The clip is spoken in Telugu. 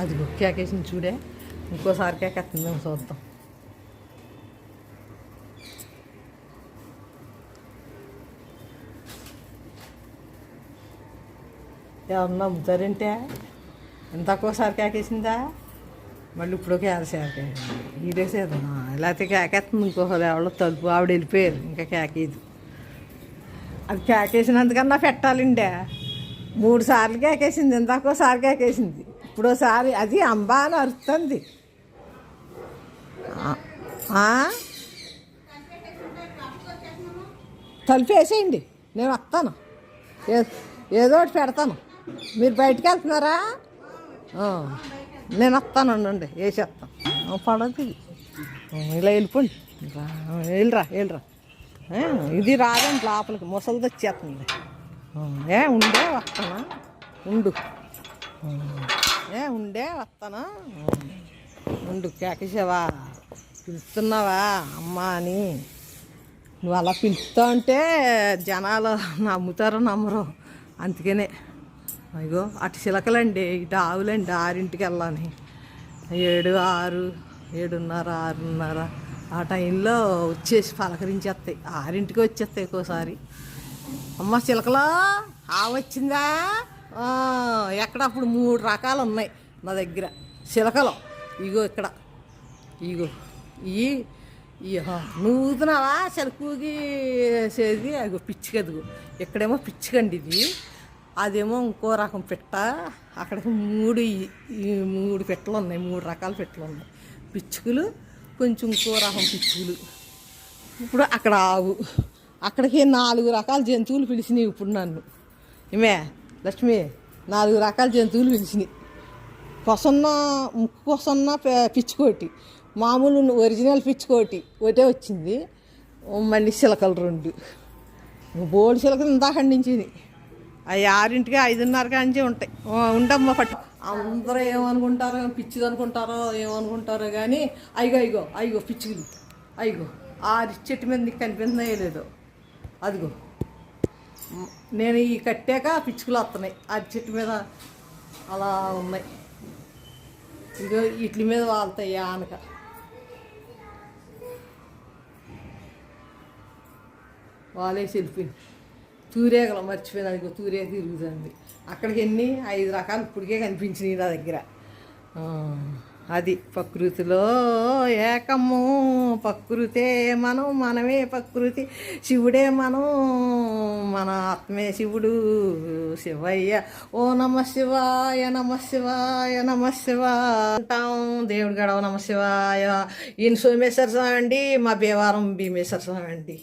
అదిగో కేకేసింది చూడే. ఇంకోసారి కేకేస్తుంది చూద్దాం. ఎవరన్నా అమ్ముతారంటే ఎంత ఒక్కోసారి కేకేసిందా? మళ్ళీ ఇప్పుడు కేకేసారు ఈడేసేదా లేకపోతే కేకేస్తుంది ఇంకోసారి ఎవరో తలుపు ఆవిడ వెళ్ళిపోయారు. ఇంకా కేకేది అది కేకేసినందుకన్నా పెట్టాలండే. మూడు సార్లు కేకేసింది ఇందాకోసారి కేకేసింది ఇప్పుడోసారి అది అంబా అని అరుస్తుంది తలుపు వేసేయండి నేను వస్తాను. ఏ ఏదో ఒకటి పెడతాను. మీరు బయటికి వెళ్తున్నారా? నేను వస్తాను అండి వేసేస్తాను. పడదు ఇలా వెళ్ళిపోండి. రా, వెళ్ళరా వెళ్ళరా. ఇది రాదండి లోపలికి ముసలిది వచ్చేస్తుంది. ఏ ఉండే వస్తానా ఉండు. ఏ ఉండే వస్తానా ఉండు కేకశవా పిలుస్తున్నావా? అమ్మా అని. నువ్వు అలా పిలుస్తా ఉంటే జనాలు నమ్ముతారో నమ్మరు అందుకనే. అయ్యో అటు చిలకలండి ఇటు ఆవులండి ఆరింటికి వెళ్ళాలి. ఏడు ఆరు ఏడున్నర ఆరున్నర. ఆ టైంలో వచ్చేసి పలకరించేస్తాయి. ఆరింటికి వచ్చేస్తాయి ఒక్కోసారి. అమ్మ చిలకలో ఆవు వచ్చిందా? ఎక్కడ? అప్పుడు మూడు రకాలు ఉన్నాయి నా దగ్గర. చిలకలు ఇగో ఇక్కడ. ఇగో. ఈ నువ్వు ఊదుతున్నావా? చెలుకుకి చేది అగో పిచ్చికదుగు ఇక్కడేమో పిచ్చికండి ఇది. అదేమో ఇంకో రకం పెట్ట. అక్కడికి మూడు ఈ- మూడు పెట్టలు ఉన్నాయి. మూడు రకాల పెట్టలు ఉన్నాయి. పిచ్చుకలు కొంచెం ఇంకో రకం పిచ్చుకలు. ఇప్పుడు అక్కడ ఆవు. అక్కడికి నాలుగు రకాల జంతువులు పిలిచినాయి ఇప్పుడు నన్ను. ఏమే లక్ష్మి నాలుగు రకాల జంతువులు పిలిచినాయి. కొసన్న ముక్కు కొసన్న పిచ్చుకోటి. మామూలు ఒరిజినల్ పిచ్చుకోటి ఒకటే వచ్చింది. మళ్ళీ చిలకలు రెండు. బోడి చిలకలు ఇందాక అండించింది అవి ఆరింటికి ఐదున్నర కాంచి ఉంటాయి. ఆ, ఉండమ్మా పట్టు. అందరూ ఏమనుకుంటారో పిచ్చిది అనుకుంటారో ఏమనుకుంటారో కానీ అయిగో అయిగో అయిగో పిచ్చుకులు. అయిగో ఆ చెట్టు మీద నీకు కనిపిస్తున్నాయో లేదో. అదిగో. నేను ఈ కట్టాక పిచ్చుకలు వస్తున్నాయి. ఆ చెట్టు మీద అలా ఉన్నాయి. ఇగో వీటి మీద వాళ్తాయి ఆనక. వాళ్ళే సెల్ఫీ తూరేగలం మర్చిపోయింది అదిగో తూరే తిరుగుతుంది. అక్కడికి ఎన్ని? ఐదు రకాలు ఇప్పటికే కనిపించినాయి నా దగ్గర. అది ప్రకృతిలో ఏకము. ప్రకృతే మనం మనమే ప్రకృతి. శివుడే మనం మన ఆత్మే శివుడు. శివయ్య ఓ నమ శివాయ నమ శివాయ నమ శివాయ. అంటాం దేవుడి గడవ నమ శివాయ. ఈయన సోమేశ్వర స్వామి అండి. మా భీవారం భీమేశ్వర స్వామి అండి.